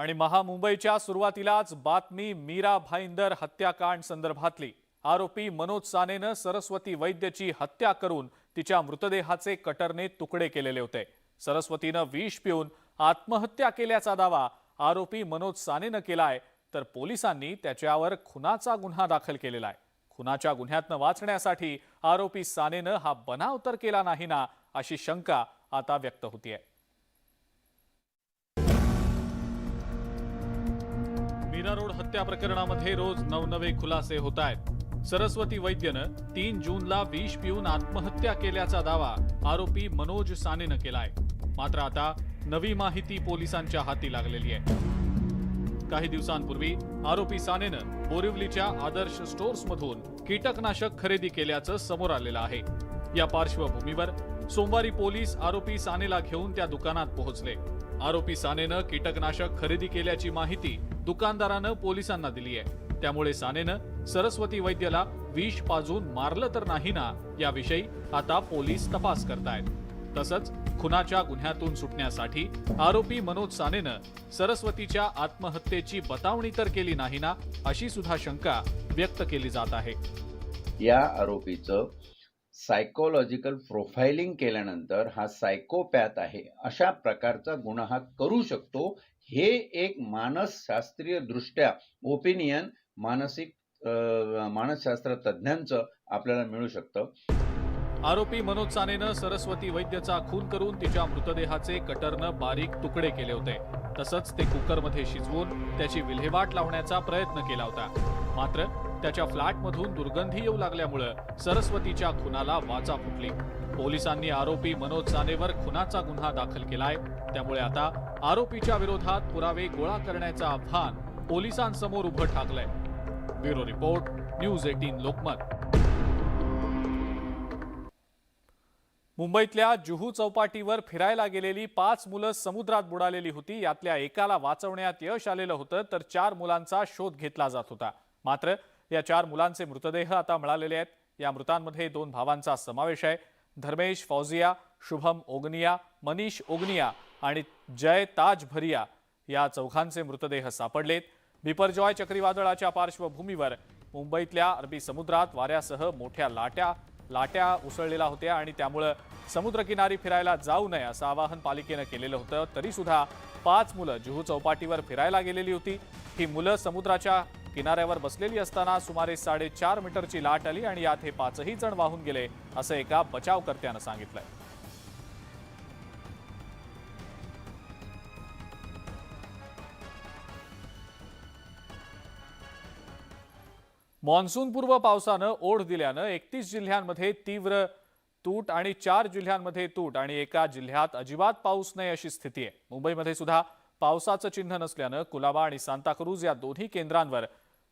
आणि महामुंबईच्या सुरुवातीलाच बातमी मीरा भाईंदर हत्याकांड संदर्भातली. आरोपी मनोज सानेनं सरस्वती वैद्यची हत्या करून तिच्या मृतदेहाचे कटरने तुकडे केलेले होते. सरस्वतीनं विष पिऊन आत्महत्या केल्याचा दावा आरोपी मनोज सानेनं केलाय तर पोलिसांनी त्याच्यावर खुनाचा गुन्हा दाखल केलेला आहे. खुनाच्या गुन्ह्यातनं वाचण्यासाठी आरोपी सानेनं हा बनाव तर केला नाही ना अशी शंका आता व्यक्त होतीये. मीरा रोड हत्या प्रकरणामध्ये रोज नवनवे खुलासे होत आहेत. सरस्वती वैद्यनं तीन जूनला विष पिऊन आत्महत्या केल्याचा दावा आरोपी मनोज सानेनं केलाय. मात्र आता नवी माहिती पोलिसांच्या हाती लागलेली आहे. काही दिवसांपूर्वी आरोपी सानेनं बोरिवलीच्या आदर्श स्टोर्समधून कीटकनाशक खरेदी केल्याचं समोर आलेलं आहे. या पार्श्वभूमीवर सोमवारी पोलीस आरोपी सानेला घेऊन त्या दुकानात पोहोचले. आरोपी सानेनं कीटकनाशक खरेदी केल्याची माहिती दुकानदारानं पोलिसांना दिली आहे. त्यामुळे सानेनं सरस्वती वैद्यला विष पाजून मारलं तर नाही ना याविषयी आता पोलीस तपास करतायत. तसंच खुनाच्या गुन्ह्यातून सुटण्यासाठी आरोपी मनोज सानेनं सरस्वतीच्या आत्महत्येची बतावणी तर केली नाही ना अशी सुद्धा शंका व्यक्त केली जात आहे. या आरोपीचं सायकोलॉजिकल प्रोफाइलिंग केल्यानंतर हा सायकोपॅथ आहे अशा प्रकारचा गुन्हा हा करू शकतो हे एक मानसशास्त्रीय दृष्ट्या ओपिनियन मानसिक अं, मानसशास्त्र तज्ज्ञांचं आपल्याला मिळू शकतं. आरोपी मनोज सानेनं सरस्वती वैद्यचा खून करून तिच्या मृतदेहाचे कटरनं बारीक तुकडे केले होते. तसंच ते कुकरमध्ये शिजवून त्याची विल्हेवाट लावण्याचा प्रयत्न केला होता. मात्र त्याच्या फ्लॅटमधून दुर्गंधी येऊ लागल्यामुळं सरस्वतीच्या खुनाला वाचा फुटली. पोलिसांनी आरोपी मनोज सानेवर खुनाचा गुन्हा दाखल केलाय. त्यामुळे आता आरोपीच्या विरोधात पुरावे गोळा करण्याचं आव्हान पोलिसांसमोर उभं ठाकलंय. Bureau report news eighteen Lokmat. मुंबईतल्या जुहू चौपाटीवर फिरायला गेलेली पाच मुलं समुद्रात बुडालेली होती. यातल्या एकाला वाचवण्यात यश आलेलं होतं तर चार मुलांचा शोध घेतला जात होता. मात्र या चार मुलांचे मृतदेह आता मिळालेले आहेत. या मृतांमध्ये दोन भावांचा समावेश आहे. धर्मेश फौजिया शुभम ओगनिया मनीष ओगनिया आणि जय ताज भरिया या चौघांचे मृतदेह सापडलेत. बिपरजॉय चक्रीवादळाच्या पार्श्वभूमीवर मुंबईतल्या अरबी समुद्रात वाऱ्यासह मोठ्या लाट्या लाट्या उसळलेल्या होत्या आणि त्यामुळं समुद्रकिनारी फिरायला जाऊ नये असं आवाहन पालिकेनं केलेलं होतं. तरीसुद्धा पाच मुलं जुहू चौपाटीवर फिरायला गेलेली होती. ही मुलं समुद्राच्या किनाऱ्यावर बसलेली असताना सुमारे साडेचार मीटरची लाट आली आणि यात हे पाचही जण वाहून गेले असं एका बचावकर्त्यानं सांगितलंय. मान्सूनपूर्व पावसानं ओढ दिल्यानं एकतीस जिल्ह्यांमध्ये तीव्र तूट आणि चार जिल्ह्यांमध्ये तूट आणि एका जिल्ह्यात अजिबात पाऊस नाही अशी स्थिती आहे. मुंबईमध्ये सुद्धा पावसाचं चिन्ह नसल्यानं कुलाबा आणि सांताक्रूज या दोन्ही केंद्रांवर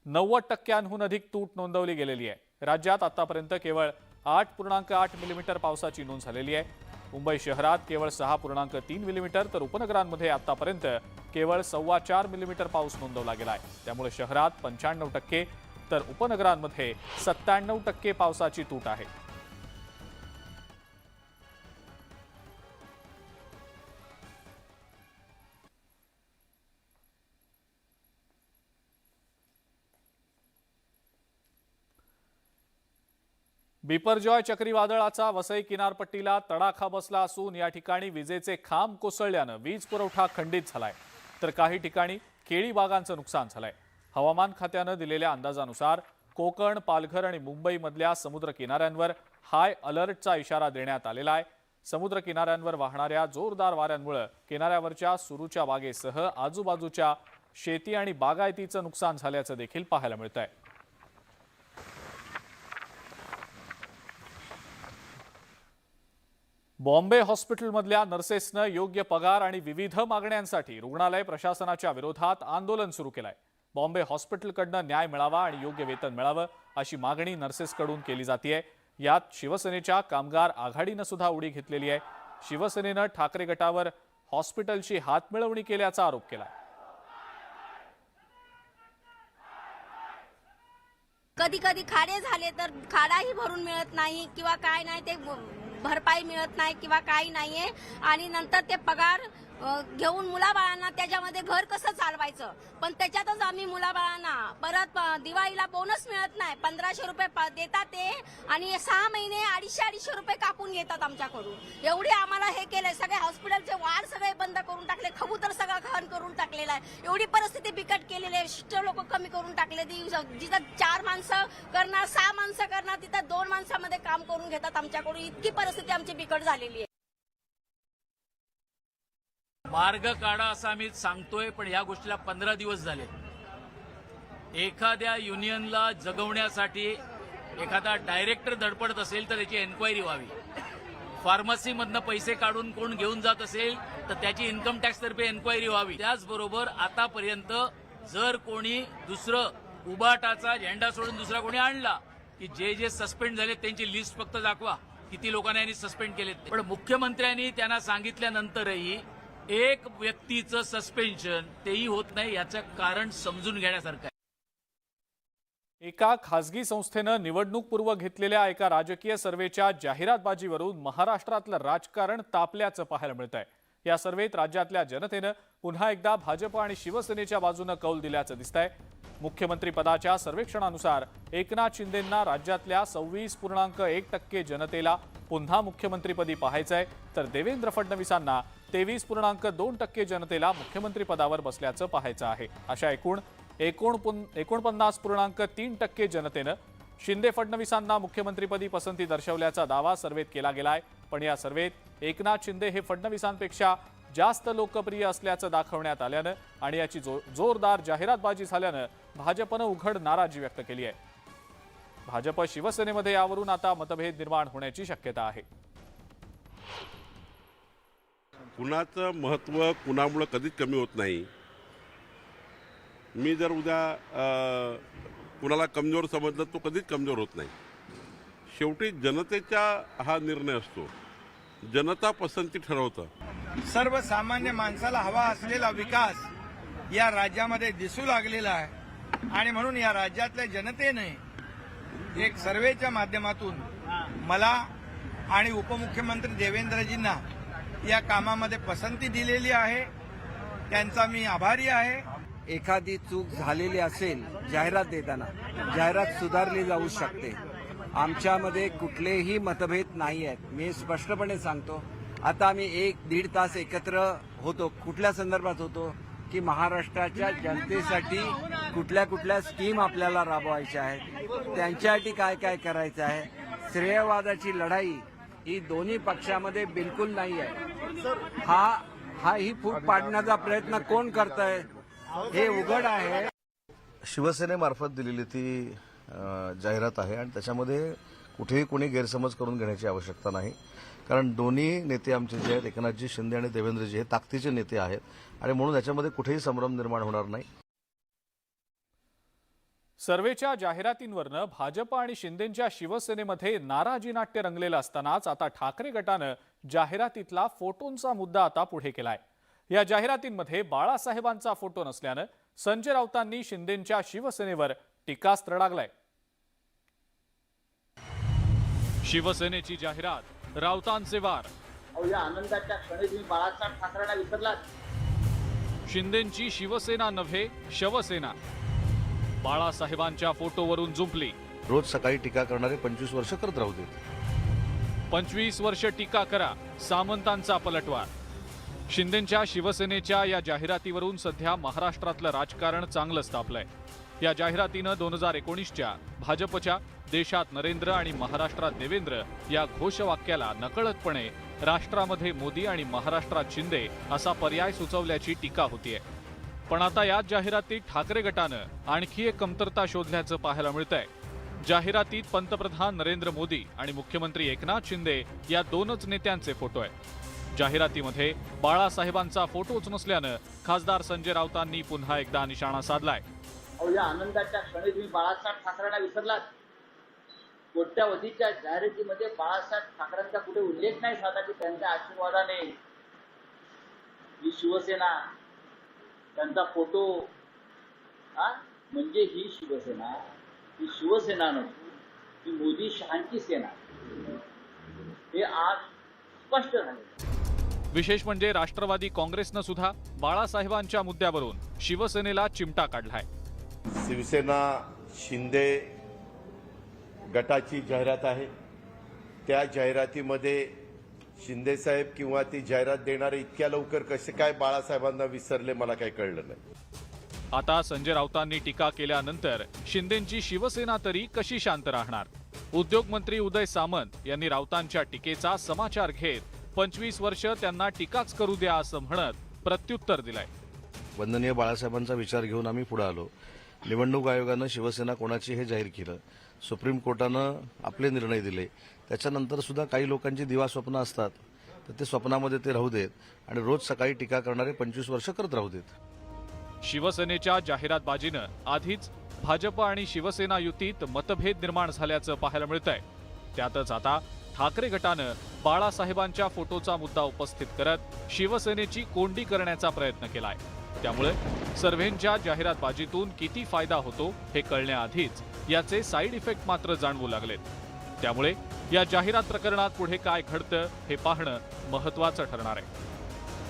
नव्वद टक्क्यांहून अधिक तूट नोंदवली गेलेली आहे. राज्यात आतापर्यंत केवळ आठ पूर्णांक आठ मिलीमीटर पावसाची नोंद झालेली आहे. मुंबई शहरात केवळ सहा पूर्णांक तीन मिलीमीटर तर उपनगरांमध्ये आतापर्यंत केवळ सव्वा चार मिलीमीटर पाऊस नोंदवला गेला आहे. त्यामुळे शहरात पंच्याण्णव टक्के तर उपनगरांमध्ये सत्त्याण्णव टक्के पावसाची तूट आहे. बिपरजॉय चक्रीवादळाचा वसई किनारपट्टीला तडाखा बसला असून या ठिकाणी विजेचे खांब कोसळल्यानं वीज पुरवठा खंडित झालाय. तर काही ठिकाणी केळी बागांचं नुकसान झालंय. हवामान खात्यानं दिलेल्या अंदाजानुसार कोकण पालघर आणि मुंबईमधल्या समुद्र किनाऱ्यांवर हाय अलर्टचा इशारा देण्यात आलेला आहे. समुद्र किनाऱ्यांवर वाहणाऱ्या जोरदार वाऱ्यांमुळे किनाऱ्यावरच्या सुरूच्या बागेसह आजूबाजूच्या शेती आणि बागायतीचं नुकसान झाल्याचं देखील पाहायला मिळत आहे बॉम्बे हॉस्पिटलमधल्या नर्सेसनं योग्य पगार आणि विविध मागण्यांसाठी रुग्णालय प्रशासनाच्या विरोधात आंदोलन सुरू केलंय. बॉम्बे हॉस्पिटलकडनं न्याय मिळावा आणि योग्य वेतन मिळावं अशी मागणी नर्सेसकडून केली जाते यात शिवसेनेच्या कामगार आघाडीनं सुद्धा उडी घेतलेली आहे. शिवसेनेनं ठाकरे गटावर हॉस्पिटलची हातमिळवणी केल्याचा आरोप केला कधी कधी खाडे झाले तर खाडाही भरून मिळत नाही किंवा काय नाही ते भरपाई मिळत नाही किंवा काही नाहीये. आणि नंतर ते पगार घेऊन मुलाबाळांना त्याच्यामध्ये घर कसं चालवायचं? पण त्याच्यातच आम्ही मुलाबाळांना परत दिवाळीला बोनस मिळत नाही. पंधराशे रुपये प- देतात ते आणि सहा महिने अडीचशे अडीचशे रुपये कापून घेतात आमच्याकडून. एवढे आम्हाला हे केलंय. सगळे हॉस्पिटलचे वाढ सगळे बंद करून टाकले. खबूतर सगळं खहन करून टाकलेलं आहे. एवढी परिस्थिती बिकट केलेली आहे. शिष्ट लोक कमी करून टाकले. ती जिथं चार माणसं करणार सहा माणसं करणार तिथं दोन माणसामध्ये काम करून घेतात आमच्याकडून. इतकी परिस्थिती आमची बिकट झालेली आहे. मार्ग काढा असं आम्ही सांगतोय पण या गोष्टीला पंधरा दिवस झाले. एखाद्या युनियनला जगवण्यासाठी एखादा डायरेक्टर धडपडत असेल तर त्याची एन्क्वायरी व्हावी. फार्मसीमधनं पैसे काढून कोण घेऊन जात असेल तर त्याची इन्कम टॅक्सतर्फे एन्क्वायरी व्हावी. त्याचबरोबर आतापर्यंत जर कोणी दुसरं उबाटाचा झेंडा सोडून दुसरा कोणी आणला की जे जे सस्पेंड झाले त्यांची लिस्ट फक्त दाखवा किती लोकांना यांनी सस्पेंड केलेत पण मुख्यमंत्र्यांनी त्यांना सांगितल्यानंतरही एक व्यक्तीचं सस्पेन्शन तेही होत नाही याचं कारण समजून घेण्यासारखं आहे. एका खासगी संस्थेनं निवडणूकपूर्व घेतलेल्या एका राजकीय सर्वेच्या जाहिरातबाजीवरून महाराष्ट्रातलं राजकारण तापल्याचं पाहायला मिळत आहे या सर्वेत राज्यातल्या जनतेनं पुन्हा एकदा भाजप आणि शिवसेनेच्या बाजूनं कौल दिल्याचं दिसत आहे मुख्यमंत्रीपदाच्या सर्वेक्षणानुसार एकनाथ शिंदेंना राज्यातल्या सव्वीस पूर्णांक एक टक्के जनतेला पुन्हा मुख्यमंत्रीपदी पाहायचंय. तर देवेंद्र फडणवीसांना तेवीस पूर्णांक दोन टक्के जनतेला मुख्यमंत्रीपदावर बसल्याचं पाहायचं आहे. अशा एकूण एकोणपन एकोणपन्नास पूर्णांक तीन टक्के जनतेनं शिंदे फडणवीसांना मुख्यमंत्रीपदी पसंती दर्शवल्याचा दावा सर्वेत केला गेलाय. पण या सर्वेत एकनाथ शिंदे हे फडणवीसांपेक्षा जास्त लोकप्रिय असल्याचं दाखवण्यात आल्यानं आणि याची जो जोरदार जाहिरातबाजी झाल्यानं भाजपनं उघड नाराजी व्यक्त केली आहे. भाजप शिवसेनेमध्ये यावरून आता मतभेद निर्माण होण्याची शक्यता आहे. कुणाचं महत्त्व कुणामुळं कधीच कमी होत नाही. मी जर उद्या कुणाला कमजोर समजलं तो कधीच कमजोर होत नाही. शेवटी जनतेचा हा निर्णय असतो. जनता पसंती ठरवतं. सर्वसामान्य माणसाला हवा असलेला विकास या राज्यामध्ये दिसू लागलेला आहे. आणि म्हणून या राज्यातल्या जनतेने एक सर्वेच्या माध्यमातून मला आणि उपमुख्यमंत्री देवेंद्रजींना या कामामध्ये पसंती दिलेली आहे. त्यांचा मी आभारी आहे. एखादी चूक झालेली असेल जाहिरात देताना जाहिरात सुधारली जाऊ शकते. आमच्यामध्ये कुठलेही मतभेद नाही आहेत. मी स्पष्टपणे सांगतो आता आम्ही एक दीड तास एकत्र होतो कुठल्या संदर्भात होतो? की महाराष्ट्राच्या जनतेसाठी कुठल्या कुठल्या स्कीम आपल्याला राबवायच्या आहेत त्यांच्यासाठी काय काय करायचं आहे श्रेयवादाची लढाई ही दोन्ही पक्षामध्ये बिलकुल नाही आहे. हा हा ही फूट पाडण्याचा प्रयत्न कोण करत आहे हे उघड आहे. शिवसेनेमार्फत दिलेली ती जाहिरात आहे आणि त्याच्यामध्ये कुठेही कोणी गैरसमज करून घेण्याची आवश्यकता नाही. कारण दोन्ही नेते आमचे जे आहेत एकनाथजी शिंदे आणि देवेंद्रजी हे ताकदीचे नेते आहेत. आणि म्हणून याच्यामध्ये कुठेही संभ्रम निर्माण होणार नाही. सर्वेच्या जाहिरातींवरनं भाजप आणि शिंदेच्या शिवसेनेमध्ये नाराजी नाट्य रंगलेलं असतानाच आता ठाकरे गटानं जाहिरातीतला फोटोंचा मुद्दा आता पुढे केलाय. या जाहिरातींमध्ये बाळासाहेबांचा फोटो नसल्यानं संजय राऊतांनी शिंदेच्या शिवसेनेवर टीकास्त्र लागलाय. शिवसेनेची जाहिरात राऊतांचे वार. अहो या आनंदाच्या क्षणी तुम्ही बाळासाहेब ठाकरेंना विसरलात. शिंदेची शिवसेना नव्हे शवसेना. बाळासाहेबांच्या फोटोवरून जुंपली. रोज सकाळी टीका करणारे पंचवीस वर्ष करत राहू देत. पंचवीस वर्ष टीका करा सामंतांचा पलटवार. शिंदेच्या शिवसेनेच्या या जाहिरातीवरून सध्या महाराष्ट्रातलं राजकारण चांगलं तापलंय या जाहिरातीनं दोन हजार एकोणीसच्या भाजपच्या देशात नरेंद्र आणि महाराष्ट्रात देवेंद्र या घोषवाक्याला नकळतपणे राष्ट्रामध्ये मोदी आणि महाराष्ट्रात शिंदे असा पर्याय सुचवल्याची टीका होतीये. पण आता याच जाहिरातीत ठाकरे गटानं आणखी एक कमतरता शोधल्याचं पाहायला मिळतंय. जाहिरातीत पंतप्रधान नरेंद्र मोदी आणि मुख्यमंत्री एकनाथ शिंदे या दोनच नेत्यांचे फोटो आहेत. जाहिरातीमध्ये बाळासाहेबांचा फोटोच नसल्यानं खासदार संजय राऊतांनी पुन्हा एकदा निशाणा साधलाय. या आनंदाच्या क्षणी तुम्ही बाळासाहेब ठाकरेंना विसरलात? कोट्यावधीच्या जाहिरातीमध्ये बाळासाहेब ठाकरेंचा कुठे उल्लेख नाही साधा की त्यांच्या आशीर्वादाने ही शिवसेना त्यांचा फोटो हा? म्हणजे ही शिवसेना ही शिवसेना नसून ही मोदी शहांची सेना. हे आज स्पष्ट झाले विशेष म्हणजे राष्ट्रवादी काँग्रेसनं सुद्धा बाळासाहेबांच्या मुद्द्यावरून शिवसेनेला चिमटा काढलाय. शिवसेना शिंदे गटाची जाहिरात आहे. त्या जाहिरातीमध्ये शिंदेसाहेब किंवा ती जाहिरात देणारे इतक्या लवकर कसे काय बाळासाहेबांना विसरले मला काही कळलं नाही. आता संजय राऊतांनी टीका केल्यानंतर शिंदेंची शिवसेना तरी कशी शांत राहणार? उद्योगमंत्री उदय सामंत यांनी राऊतांच्या टीकेचा समाचार घेत पंचवीस वर्ष त्यांना टीकाच करू द्या असं म्हणत प्रत्युत्तर दिलंय. वंदनीय बाळासाहेबांचा विचार घेऊन आम्ही पुढे आलो. निवडणूक आयोगानं शिवसेना कोणाची हे जाहीर केलं? सुप्रीम कोर्टानं आपले निर्णय दिले. त्याच्यानंतर सुद्धा काही लोकांची दिवा स्वप्न असतात. तर ते स्वप्नामध्ये ते राहू देत आणि रोज सकाळी टीका करणारे पंचवीस वर्ष करत राहू देत. शिवसेनेच्या जाहिरातबाजीनं आधीच भाजप आणि शिवसेना युतीत मतभेद निर्माण झाल्याचं पाहायला मिळतंय. त्यातच आता ठाकरे गटानं बाळासाहेबांच्या फोटोचा मुद्दा उपस्थित करत शिवसेनेची कोंडी करण्याचा प्रयत्न केलाय. त्यामुळे सर्व्हेंच्या जाहिरातबाजीतून किती फायदा होतो हे कळण्याआधीच याचे साईड इफेक्ट मात्र जाणवू लागलेत. त्यामुळे या जाहिरात प्रकरणात पुढे काय घडतं हे पाहणं महत्वाचं ठरणार आहे.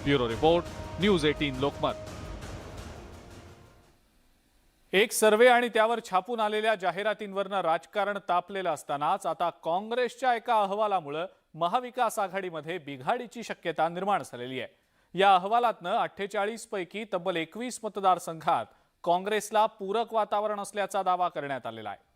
Bureau report news eighteen Lokmat. एक सर्वे आणि त्यावर छापून आलेल्या जाहिरातींवरनं राजकारण तापलेलं असतानाच आता काँग्रेसच्या एका अहवालामुळं महाविकास आघाडीमध्ये बिघाडीची शक्यता निर्माण झालेली आहे. या अहवालातनं अठ्ठेचाळीस पैकी तब्बल एकवीस मतदारसंघात काँग्रेसला पूरक वातावरण असल्याचा दावा करण्यात आलेला आहे.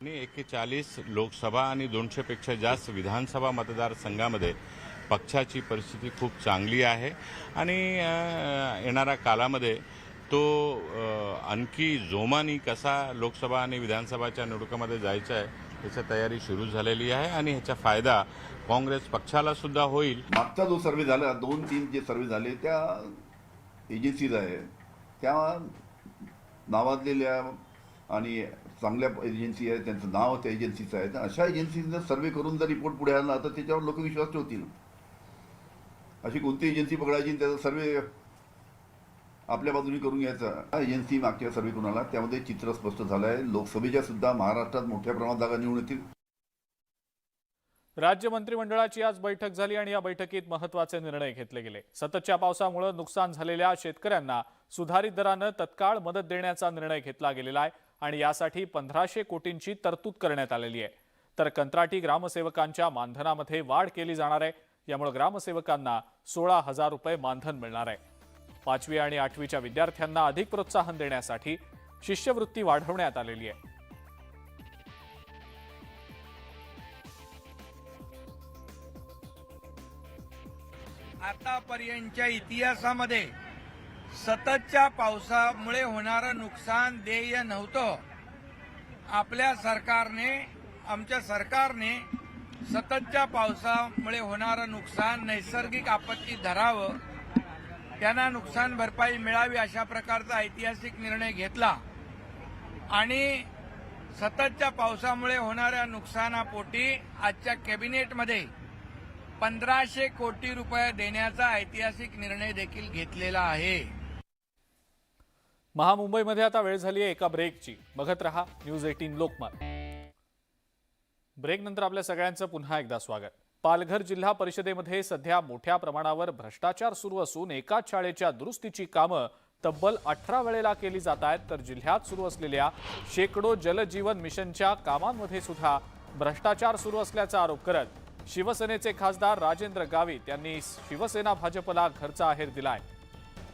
आणि एक्केचाळीस लोकसभा आणि दोनशेपेक्षा जास्त विधानसभा मतदारसंघामध्ये पक्षाची परिस्थिती खूप चांगली आहे. आणि येणाऱ्या कालामध्ये तो आणखी जोमानी कसा लोकसभा आणि विधानसभाच्या निवडणुकामध्ये जायचा आहे याची तयारी सुरू झालेली आहे आणि ह्याचा फायदा काँग्रेस पक्षाला सुद्धा होईल. मागचा जो सर्वे झाला दोन तीन जे सर्वे झाले त्या एजन्सीज आहे. त्या नावाजलेल्या आणि चांगल्या एजन्सी आहे त्यांचं नाव त्या एजन्सीचं आहे. तर अशा एजन्सीचं सर्वे करून जर रिपोर्ट पुढे आला तर त्याच्यावर लोक विश्वास ठेवतील. अशी कोणती एजन्सी पकडायची त्याचा सर्वे आपल्या बाजूने करून घ्यायचा. हा एजन्सी मागच्या सर्वे करून आला. त्यामध्ये चित्र स्पष्ट झालं आहे लोकसभेच्या सुद्धा महाराष्ट्रात मोठ्या प्रमाणात जागा निवडून येतील. राज्य मंत्रिमंडळाची आज बैठक झाली आणि या बैठकीत महत्त्वाचे निर्णय घेतले गेले. सततच्या पावसामुळे नुकसान झालेल्या शेतकऱ्यांना सुधारित दरानं तत्काळ मदत देण्याचा निर्णय घेतला गेलेला आहे आणि यासाठी पंधराशे कोटींची तरतूद करण्यात आलेली आहे. तर कंत्राटी ग्रामसेवकांच्या मानधनामध्ये वाढ केली जाणार आहे. यामुळे ग्रामसेवकांना सोळा हजार रुपये मानधन मिळणार आहे. पाचवी आणि आठवीच्या विद्यार्थ्यांना अधिक प्रोत्साहन देण्यासाठी शिष्यवृत्ती वाढवण्यात आलेली आहे. आतापर्यंतच्या इतिहासामध्ये सततच्या पावसामुळे होणारं नुकसान देय नव्हतं. आपल्या सरकारने आमच्या सरकारने सततच्या पावसामुळे होणारं नुकसान नैसर्गिक आपत्ती धरावं त्यांना नुकसान भरपाई मिळावी अशा प्रकारचा ऐतिहासिक निर्णय घेतला. आणि सततच्या पावसामुळे होणाऱ्या नुकसानापोटी आजच्या कॅबिनेटमध्ये पंधराशे कोटी रुपये देण्याचा ऐतिहासिक निर्णय देखील घेतलेला आहे. महामुंबईमध्ये आता वेळ झाली आहे एका ब्रेकची. बघत रहा न्यूज एटीन लोकमत. ब्रेक नंतर आपल्या सगळ्यांचं पुन्हा एकदा स्वागत. पालघर जिल्हा परिषदेमध्ये सध्या मोठ्या प्रमाणावर भ्रष्टाचार सुरू असून एकाच शाळेच्या दुरुस्तीची कामं तब्बल अठरा वेळेला केली जात आहेत तर जिल्ह्यात सुरू असलेल्या शेकडो जलजीवन मिशनच्या कामांमध्ये सुद्धा भ्रष्टाचार सुरू असल्याचा आरोप करत शिवसेनेचे खासदार राजेंद्र गावित यांनी शिवसेना भाजपला घरचा आहेर दिलाय.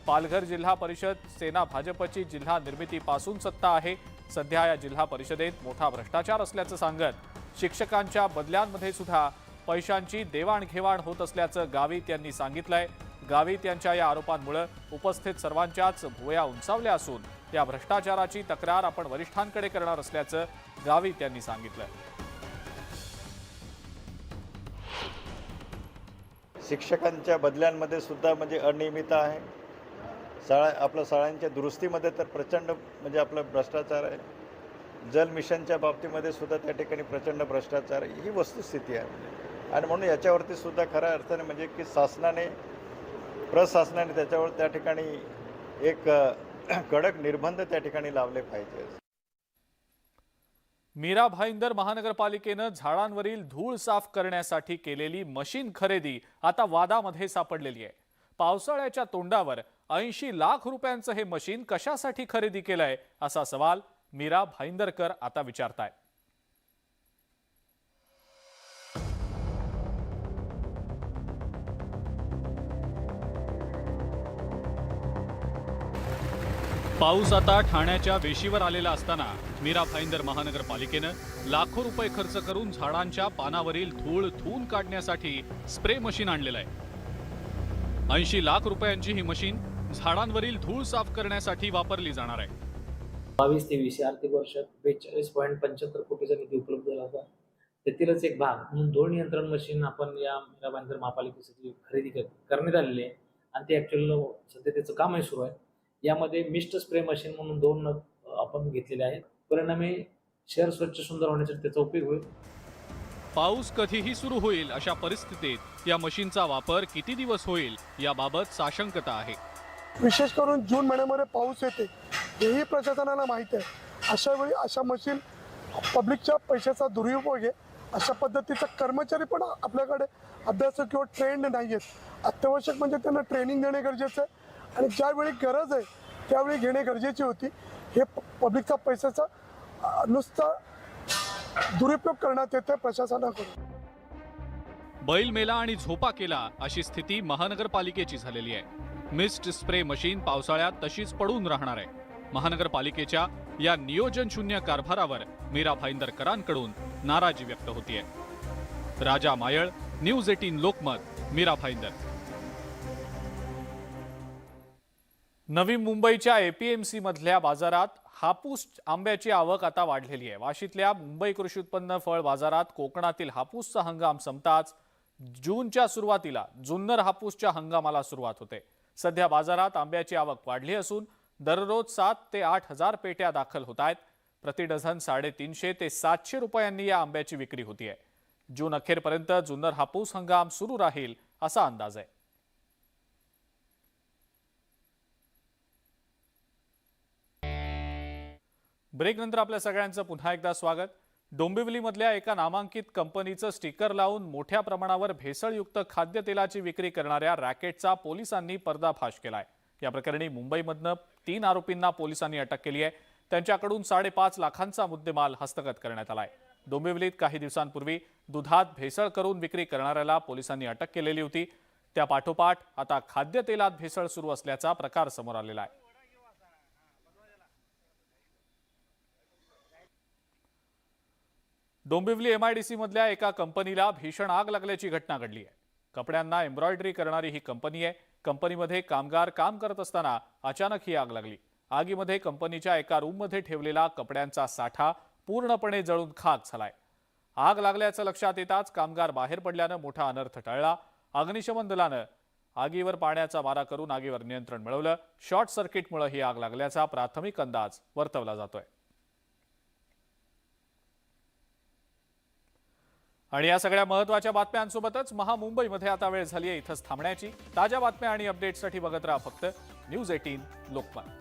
पालघर जिल्हा परिषद सेना भाजपची जिल्हा निर्मितीपासून सत्ता आहे. सध्या या जिल्हा परिषदेत मोठा भ्रष्टाचार असल्याचं सांगत शिक्षकांच्या बदल्यांमध्ये सुद्धा पैशांची देवाणघेवाण होत असल्याचं गावित यांनी सांगितलंय. गावित यांच्या या आरोपांमुळे उपस्थित सर्वांच्याच भुवया उंचावल्या असून या भ्रष्टाचाराची तक्रार आपण वरिष्ठांकडे करणार असल्याचं गावित यांनी सांगितलं शिक्षकांच्या बदल्यांमध्ये सुद्धा म्हणजे अनियमितता आहे. शाळा आपल्या शाळांच्या दुरुस्तीमध्ये तर प्रचंड म्हणजे आपला भ्रष्टाचार आहे. जल मिशनच्या बाबतीमध्ये सुद्धा त्या ठिकाणी प्रचंड भ्रष्टाचार आहे. ही वस्तुस्थिती आहे. आणि म्हणून याच्यावरती सुद्धा खऱ्या अर्थाने म्हणजे की शासनाने प्रशासनाने त्याच्यावर त्या ठिकाणी एक कडक निर्बंध त्या ठिकाणी लावले पाहिजे. मीरा भाईंदर महानगरपालिकेनं झाडांवरील धूळ साफ करण्यासाठी केलेली मशीन खरेदी आता वादामध्ये सापडलेली आहे. पावसाळ्याच्या तोंडावर ऐंशी लाख रुपयांचं हे मशीन कशासाठी खरेदी केलंय असा सवाल मीरा भाईंदरकर आता विचारतायत. पाऊस आता ठाण्याच्या वेशीवर आलेला असताना मीरा भाईंदर महानगरपालिकेनं लाखो रुपये खर्च करून झाडांच्या पानावरील धूळ धुवून काढण्यासाठी स्प्रे मशीन आणलेलं आहे. ऐंशी लाख रुपयांची ही मशीन झाडांवरील धूळ साफ करण्यासाठी वापरली जाणार आहे. बावीस तेवीस या आर्थिक वर्षात बेचाळीस पॉईंट पंच्याहत्तर कोटीचा निधी उपलब्ध झाला होता त्यातीलच एक भाग. म्हणून धूळ नियंत्रण मशीन आपण या मीरा भाईंदर महापालिकेसाठी खरेदी कर- करण्यात आलेली आहे. आणि ते ॲक्च्युअल सध्या त्याचं कामही सुरू आहे. यामध्ये मिस्ट स्प्रे मशीन म्हणून दोन नग आपण घेतलेले आहेत. परिणामी शहर स्वच्छ सुंदर होण्यासाठी त्याचा उपयोग होईल. पाऊस कधीही सुरू होईल अशा परिस्थितीत या मशीनचा वापर किती दिवस होईल याबाबत साशंकता आहे. विशेष करून जून महिन्यामध्ये पाऊस येते हेही प्रशासनाला माहीत आहे. अशा वेळी अशा मशीन पब्लिकच्या पैशाचा दुरुपयोग आहे. अशा पद्धतीचा कर्मचारी पण आपल्याकडे अभ्यास किंवा ट्रेंड नाही आहेत अत्यावश्यक म्हणजे त्यांना ट्रेनिंग देणे गरजेचं आहे. आणि ज्यावेळी गरज आहे त्यावेळी घेणे गरजेची होती. हे प- पब्लिकचा पैशाचा नुसता दुरुपयोग करण्यात येते प्रशासनाकडून. बैल मेला आणि झोपा केला अशी स्थिती महानगरपालिकेची झालेली आहे. मिस्ट स्प्रे मशीन पावसाळ्यात तशीच पडून राहणार आहे. महानगरपालिकेच्या या नियोजन शून्य कारभारावर मीरा भाईंदरकरांकडून नाराजी व्यक्त होतीये. Raja Mayal news eighteen Lokmat Mira Bhayandar. नवी मुंबईच्या एपीएमसी मधल्या बाजारात हापूस आंब्याची आवक आता वाढलेली आहे. वाशीतल्या मुंबई कृषी उत्पन्न फळ बाजारात कोकणातील हापूसचा हंगाम संपताच जूनच्या सुरुवातीला जुन्नर हापूसच्या हंगामाला सुरुवात होते. सध्या बाजारात आंब्याची आवक वाढली असून दररोज सात ते आठ हजार पेट्या दाखल होत आहेत. प्रति डझन साडेतीनशे ते सातशे रुपयांनी या आंब्याची विक्री होतीये. जून अखेरपर्यंत जुन्नर हापूस हंगाम सुरू राहील असा अंदाज आहे. ब्रेकनंतर आपल्या सगळ्यांचं पुन्हा एकदा स्वागत. डोंबिवलीमधल्या एका नामांकित कंपनीचं स्टिकर लावून मोठ्या प्रमाणावर भेसळयुक्त खाद्यतेलाची विक्री करणाऱ्या रॅकेटचा पोलिसांनी पर्दाफाश केलाय. या प्रकरणी मुंबईमधनं तीन आरोपींना पोलिसांनी अटक केली आहे. त्यांच्याकडून साडेपाच लाखांचा मुद्देमाल हस्तगत करण्यात आलाय. डोंबिवलीत काही दिवसांपूर्वी दुधात भेसळ करून विक्री करणाऱ्याला पोलिसांनी अटक केलेली होती. त्या पाठोपाठ आता खाद्यतेलात भेसळ सुरू असल्याचा प्रकार समोर आलेला आहे. डोंबिवली एमआयडीसी मधल्या एका कंपनीला भीषण आग लागल्याची घटना घडली आहे. कपड्यांना एम्ब्रॉयडरी करणारी ही कंपनी आहे. कंपनीमध्ये कामगार काम करत असताना अचानक ही आग लागली. आगीमध्ये कंपनीच्या एका रूममध्ये ठेवलेला कपड्यांचा साठा पूर्णपणे जळून खाक झालाय. आग लागल्याचं लक्षात येताच कामगार बाहेर पडल्यानं मोठा अनर्थ टळला. अग्निशमन दलानं आगीवर पाण्याचा मारा करून आगीवर नियंत्रण मिळवलं. शॉर्ट सर्किटमुळे ही आग लागल्याचा प्राथमिक अंदाज वर्तवला जातोय. आणि या सगळ्या महत्त्वाच्या बातम्यांसोबतच महामुंबईमध्ये आता वेळ झाली आहे इथंच थांबण्याची. ताज्या बातम्या आणि अपडेट्ससाठी बघत राहा फक्त न्यूज एटीन लोकमत.